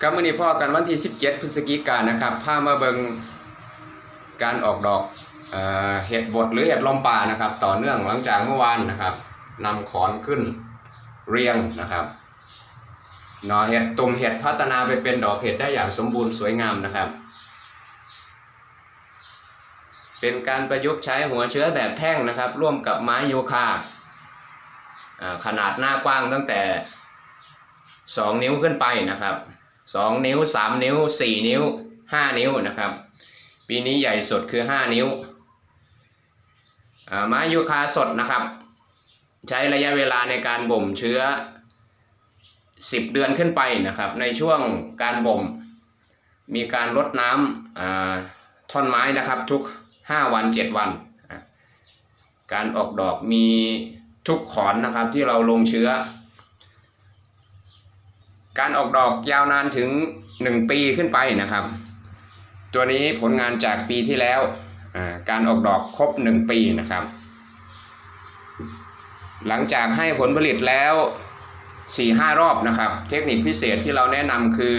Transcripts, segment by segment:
กับมื้อนี้พ่อกันวันที่ 17 พฤศจิกายนนะครับพามาเบิงการออกดอกเห็ดบดหรือเห็ดลมป่านะครับ ต่อเนื่องหลังจากเมื่อวานนะครับนำขอนขึ้นเรียงนะครับหน่อเห็ดตุ่มเห็ดพัฒนาไปเป็นดอกเห็ดได้อย่างสมบูรณ์สวยงามนะครับ เป็นการประยุกต์ใช้หัวเชื้อแบบแท่งนะครับ ร่วมกับไม้โยคาอ่าขนาดหน้ากว้างตั้งแต่ 2 นิ้วขึ้นไปนะครับ 2 นิ้ว 3 นิ้ว 4 นิ้ว 5 นิ้วนะครับ ปีนี้ใหญ่สุดคือ 5 นิ้วไม้ยูคาสดนะครับ ใช้ระยะเวลาในการบ่มเชื้อ 10 เดือนขึ้นไปนะครับ ในช่วงการบ่ม มีการลดน้ำท่อนไม้นะครับทุก 5 วัน 7 วัน การออกดอกมีทุกขอนนะครับที่เราลงเชื้อ การออกดอกยาวนานถึง 1 ปีขึ้นไปนะครับ ตัวนี้ผลงานจากปีที่แล้วการออกดอกครบ 1 ปีนะครับ หลังจากให้ผลผลิตแล้ว 4-5 รอบนะครับ เทคนิคพิเศษที่เราแนะนำคือ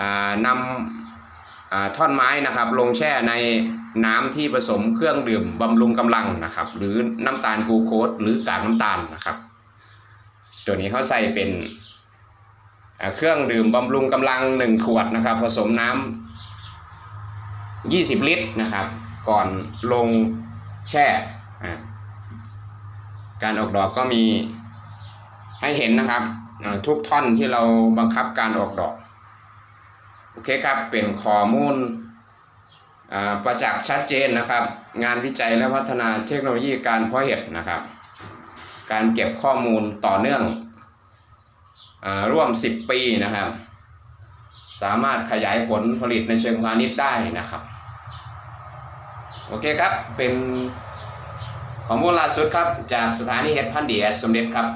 อนำอท่อนไม้นะครับ ลงแช่ในน้ำที่ผสมเครื่องดื่มบำรุงกำลังนะครับ หรือน้ำตาลกูโคสหรือกากน้ำตาลนะครับ ตัวนี้เขาใส่เป็น เครื่องดื่มบำรุงกำลัง 1 ขวดนะครับ ผสมน้ำ20 ลิตรนะครับ ก่อนลงแช่การออกดอกก็มีให้เห็นนะครับทุกท่อนที่เราบังคับการออกดอก โอเคครับ เป็นข้อมูลประจักษ์ชัดเจนนะครับ งานวิจัยและพัฒนาเทคโนโลยีการเพาะเห็ดนะครับ การเก็บข้อมูลต่อเนื่อง ร่วม 10 ปีนะครับ สามารถขยายผลผลิตในเชิงพาณิชย์ได้นะครับ โอเคครับเป็นข้อมูลล่าสุดครับ จากสถานีเฮ็ดพันเดียสมเด็จครับ